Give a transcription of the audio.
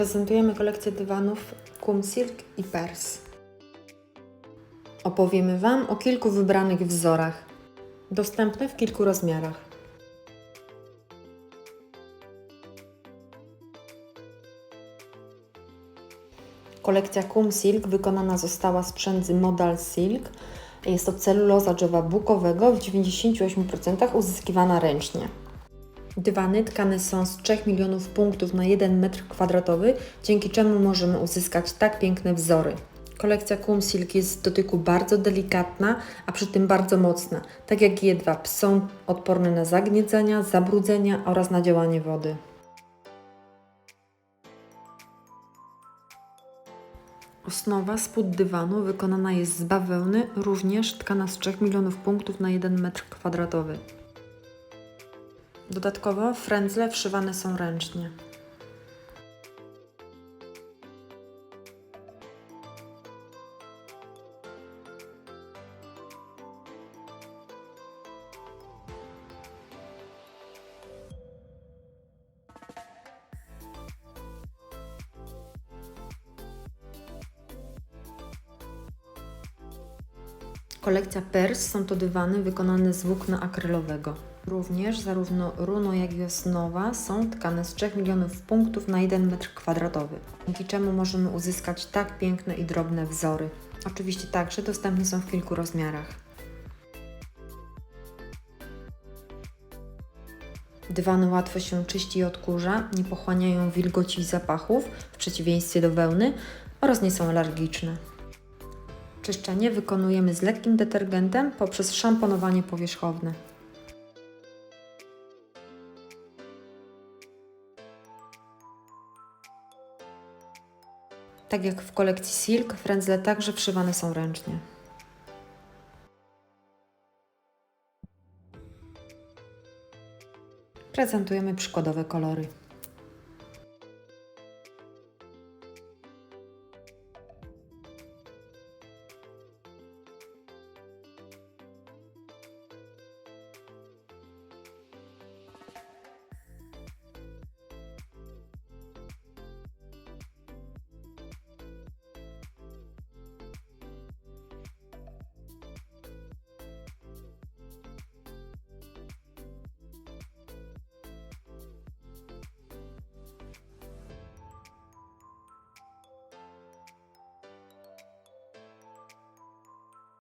Prezentujemy kolekcję dywanów Kum Silk i Pers. Opowiemy Wam o kilku wybranych wzorach, dostępnych w kilku rozmiarach. Kolekcja Kum Silk wykonana została z przędzy Modal Silk. Jest to celuloza drzewa bukowego w 98% uzyskiwana ręcznie. Dywany tkane są z 3 milionów punktów na 1 m2, dzięki czemu możemy uzyskać tak piękne wzory. Kolekcja Kum Silk jest z dotyku bardzo delikatna, a przy tym bardzo mocna, tak jak jedwab są odporne na zagniecenia, zabrudzenia oraz na działanie wody. Osnowa spód dywanu wykonana jest z bawełny, również tkana z 3 milionów punktów na 1 m2. Dodatkowo frędzle wszywane są ręcznie. Kolekcja Pers są to dywany wykonane z włókna akrylowego. Również zarówno runo, jak i osnowa są tkane z 3 milionów punktów na 1 m2, dzięki czemu możemy uzyskać tak piękne i drobne wzory. Oczywiście także dostępne są w kilku rozmiarach. Dywany łatwo się czyści i odkurza, nie pochłaniają wilgoci i zapachów, w przeciwieństwie do wełny, oraz nie są alergiczne. Czyszczenie wykonujemy z lekkim detergentem poprzez szamponowanie powierzchowne. Tak jak w kolekcji Silk, frędzle także wszywane są ręcznie. Prezentujemy przykładowe kolory.